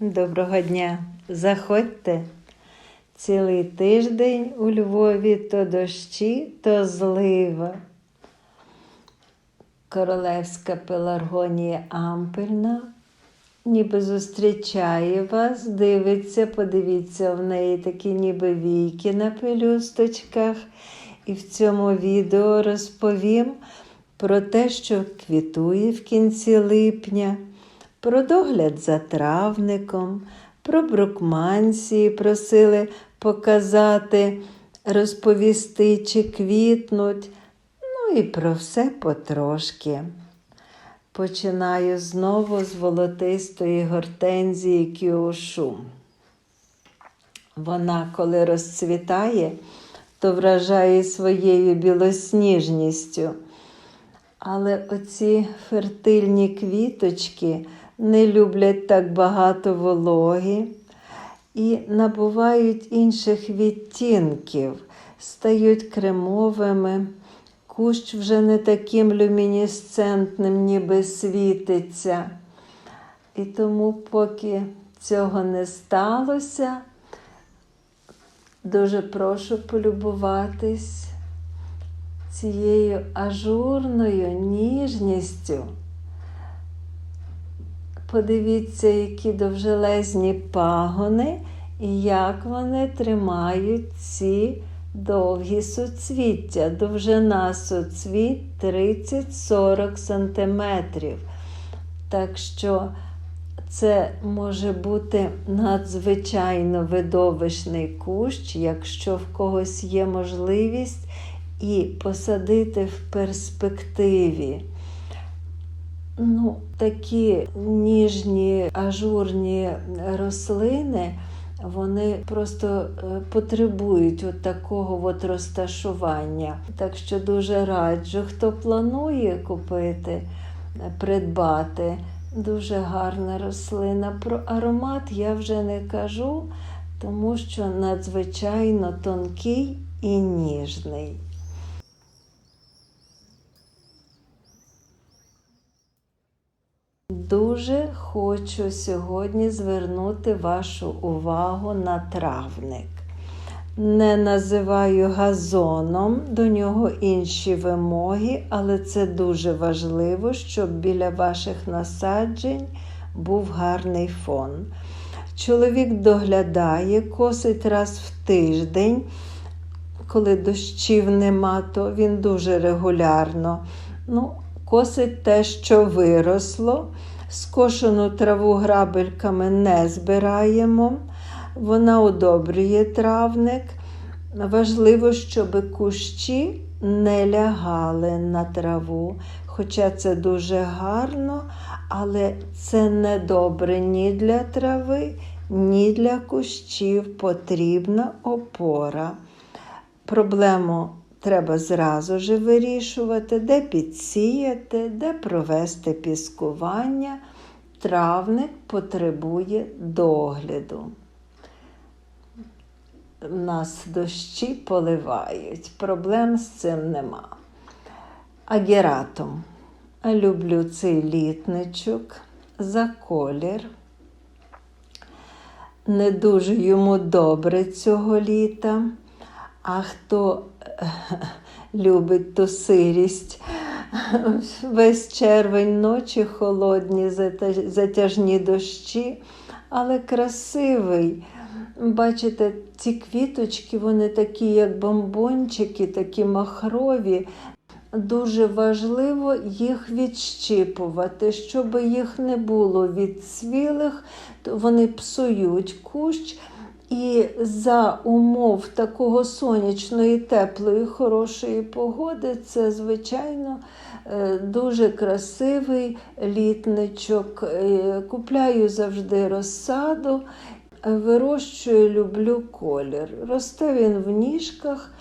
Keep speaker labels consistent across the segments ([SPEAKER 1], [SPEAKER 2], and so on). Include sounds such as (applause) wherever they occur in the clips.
[SPEAKER 1] Доброго дня! Заходьте. Цілий тиждень у Львові то дощі, то злива. Королевська пеларгонія ампельна ніби зустрічає вас, дивиться, подивіться, в неї такі ніби війки на пелюсточках. І в цьому відео розповім про те, що квітує в кінці липня, про догляд за травником, про брукмансії просили показати, розповісти, чи квітнуть. Ну і про все потрошки. Починаю знову з волотистої гортензії кіошу. Вона, коли розцвітає, то вражає своєю білосніжністю. Але оці фертильні квіточки не люблять так багато вологи і набувають інших відтінків, стають кремовими. Кущ вже не таким люмінесцентним, ніби світиться. І тому, поки цього не сталося, дуже прошу полюбуватись цією ажурною ніжністю. Подивіться, які довжелезні пагони і як вони тримають ці довгі суцвіття. Довжина суцвіт 30-40 см. Так що це може бути надзвичайно видовищний кущ, якщо в когось є можливість і посадити в перспективі. Ну, Такі ніжні ажурні рослини, вони просто е, потребують от такого от розташування. Так що дуже раджу, хто планує купити, придбати. Дуже гарна рослина. Про аромат я вже не кажу, тому що надзвичайно тонкий і ніжний. Дуже хочу сьогодні звернути вашу увагу на травник. Не називаю газоном, до нього інші вимоги, але це дуже важливо, щоб біля ваших насаджень був гарний фон. Чоловік доглядає, косить раз в тиждень. Коли дощів нема, то він дуже регулярно. Ну, Косить те, що виросло. Скошену траву грабельками не збираємо. Вона удобрює травник. Важливо, щоб кущі не лягали на траву. Хоча це дуже гарно, але це не добре ні для трави, ні для кущів потрібна опора. Проблему треба зразу ж вирішувати, де підсіяти, де провести піскування. Травник потребує догляду. У Нас дощі поливають, проблем з цим нема. Агератум. Люблю цей літничок за колір. Не дуже йому добре цього літа. А хто (laughs) любить ту сирість, весь червень ночі холодні, затяжні дощі, але красивий. Бачите, ці квіточки, вони такі, як бомбончики, такі махрові. Дуже важливо їх відщипувати, щоб їх не було відсвілих, вони псують кущ. І за умов такого сонячної, теплої, хорошої погоди, це, звичайно, е, дуже красивий літничок. Е, купляю завжди розсаду, вирощую, люблю колір. Росте він в ніжках,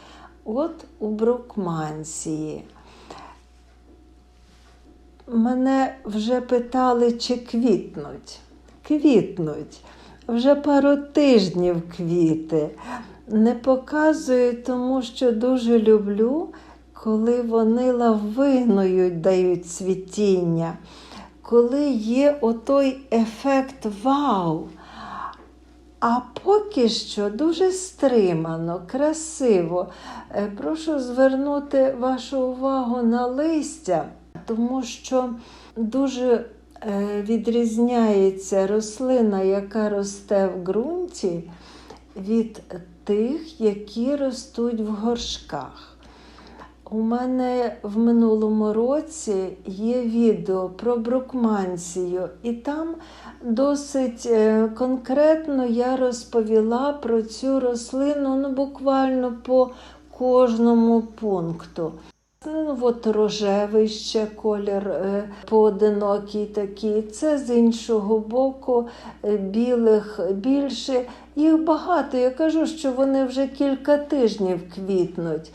[SPEAKER 1] от у брукмансії. Мене вже питали, чи квітнуть. Квітнуть вже пару тижнів квіти. Не показую, тому що дуже люблю, коли вони лавиною дають цвітіння, коли є отой ефект вау. А поки що дуже стримано, красиво. Е, Прошу звернути вашу увагу на листя, тому що дуже відрізняється рослина, яка росте в ґрунті, від тих, які ростуть в горшках. У мене в минулому році є відео про брукманцію, і там досить е, конкретно я розповіла про цю рослину ну, буквально по кожному пункту. От рожевий ще колір е, поодинокий такий. Це з іншого боку е, білих більше. Їх багато. Я кажу, що вони вже кілька тижнів квітнуть.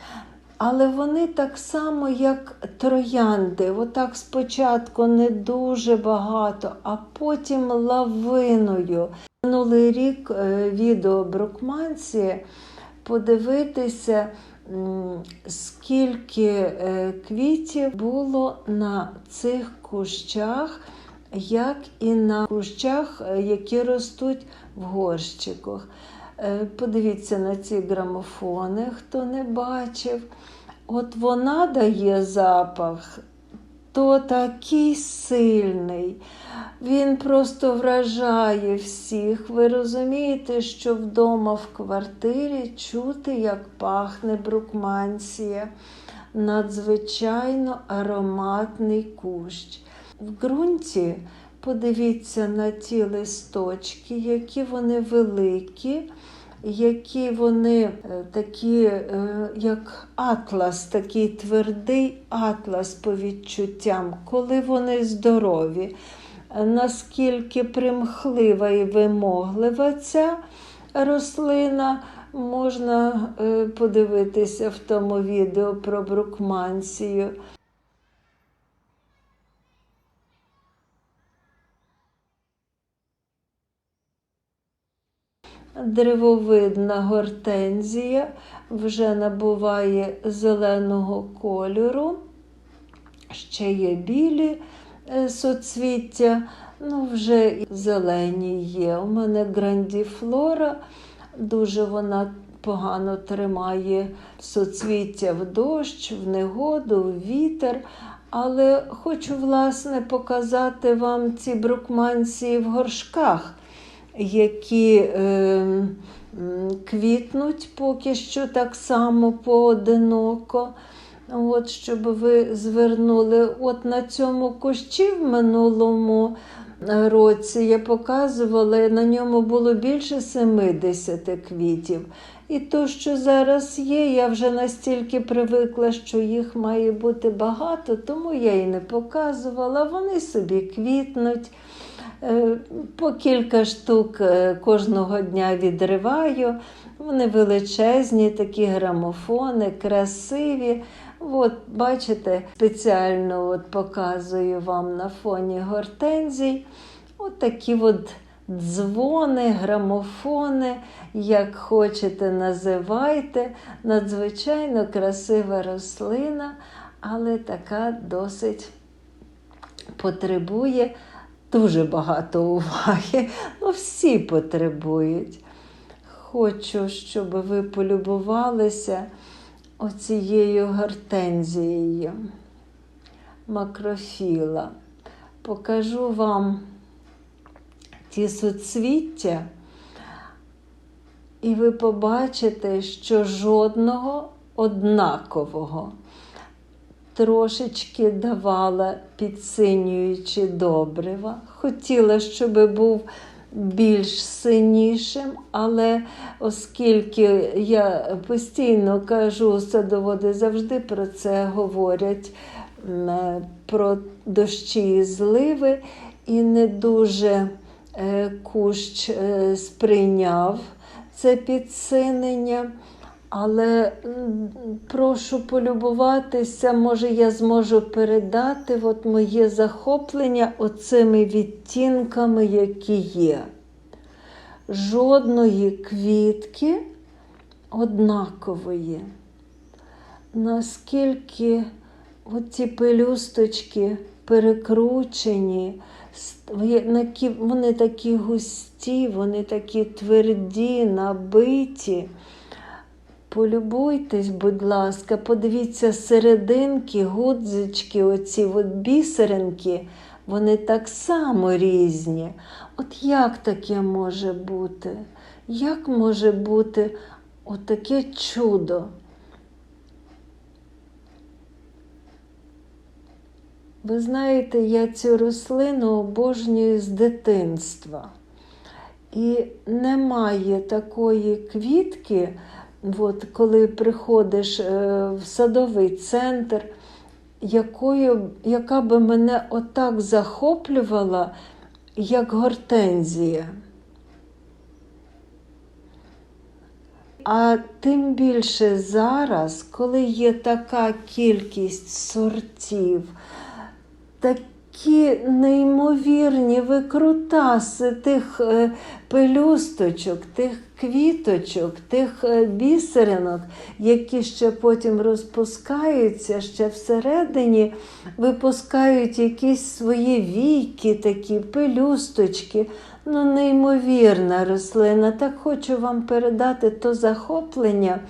[SPEAKER 1] Але вони так само, як троянди. Отак спочатку не дуже багато, а потім лавиною. Минулий рік е, відео Брукманці подивитися, скільки е, квітів було на цих кущах, як і на кущах, е, які ростуть в горщиках. Е, Подивіться на ці грамофони, хто не бачив. От вона дає запах, то такий сильний. Він просто вражає всіх. Ви розумієте, що вдома в квартирі чути, як пахне брукмансія. Надзвичайно ароматний кущ. В ґрунті подивіться на ті листочки, які вони великі, які вони е, такі, е, як атлас, такий твердий атлас по відчуттям, коли вони здорові. Наскільки примхлива і вимоглива ця рослина, можна е, подивитися в тому відео про брукмансію. Древовидна гортензія вже набуває зеленого кольору, ще є білі е, соцвіття, ну вже зелені є. У мене грандіфлора, дуже вона погано тримає соцвіття в дощ, в негоду, в вітер. Але хочу, власне, показати вам ці брукманції в горшках які е, квітнуть поки що так само поодиноко. От, щоб ви звернули, от на цьому кущі в минулому році я показувала, на ньому було більше 70 квітів. І то, що зараз є, я вже настільки привикла, що їх має бути багато, тому я і не показувала. Вони собі квітнуть. Е, По кілька штук е, кожного дня відриваю. Вони величезні, такі грамофони, красиві. От, бачите, спеціально от показую вам на фоні гортензій. От такі от дзвони, грамофони, як хочете, називайте. Надзвичайно красива рослина, але така досить потребує дуже багато уваги. Ну, всі потребують. Хочу, щоб ви полюбувалися оцією гортензією макрофіла. Покажу вам ті суцвіття, і ви побачите, що жодного однакового трошечки давала підсинюючи добрива. Хотіла, щоб був більш синішим, але оскільки я постійно кажу, садоводи завжди про це говорять, про дощі і зливи, і не дуже е, кущ е, сприйняв це підсинення. Але прошу полюбуватися, може, я зможу передати от моє захоплення оцими відтінками, які є. Жодної квітки однакової. Наскільки оці пелюсточки перекручені, вони такі густі, вони такі тверді, набиті. Полюбуйтесь, будь ласка, подивіться серединки, гудзички, оці от бісеринки, вони так само різні. От як таке може бути? Як може бути отаке чудо? Ви знаєте, я цю рослину обожнюю з дитинства. І немає такої квітки, от, коли приходиш е, в садовий центр, якою, яка би мене отак захоплювала, як гортензія. А тим більше зараз, коли є така кількість сортів, такі неймовірні викрутаси тих е, пелюсточок, тих квіточок, тих е, бісеринок, які ще потім розпускаються, ще всередині випускають якісь свої війки, такі пелюсточки. Ну, неймовірна рослина. Так хочу вам передати то захоплення.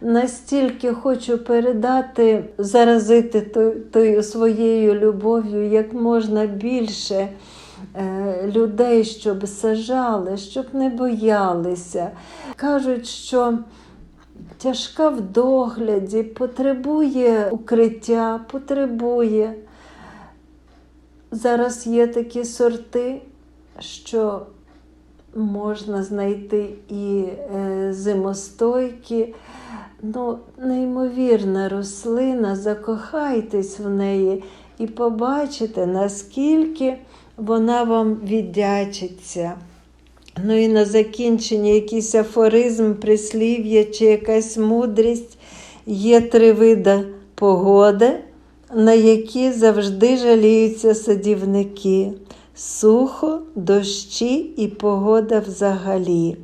[SPEAKER 1] Настільки хочу передати, заразити тою своєю любов'ю як можна більше е, людей, щоб сажали, щоб не боялися. Кажуть, що тяжка в догляді, потребує укриття, потребує. Зараз є такі сорти, що можна знайти і е, зимостойкі. Ну, неймовірна рослина, закохайтесь в неї і побачите, наскільки вона вам віддячиться. Ну і на закінчення якийсь афоризм, прислів'я чи якась мудрість. Є три види погоди, на які завжди жаліються садівники: сухо, дощі і погода взагалі.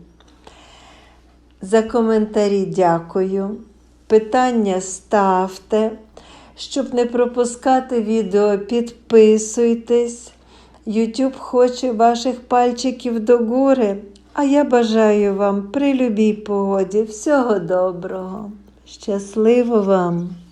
[SPEAKER 1] За коментарі дякую. Питання ставте. Щоб не пропускати відео, підписуйтесь. YouTube хоче ваших пальчиків до гори. А я бажаю вам при любій погоді всього доброго. Щасливо вам!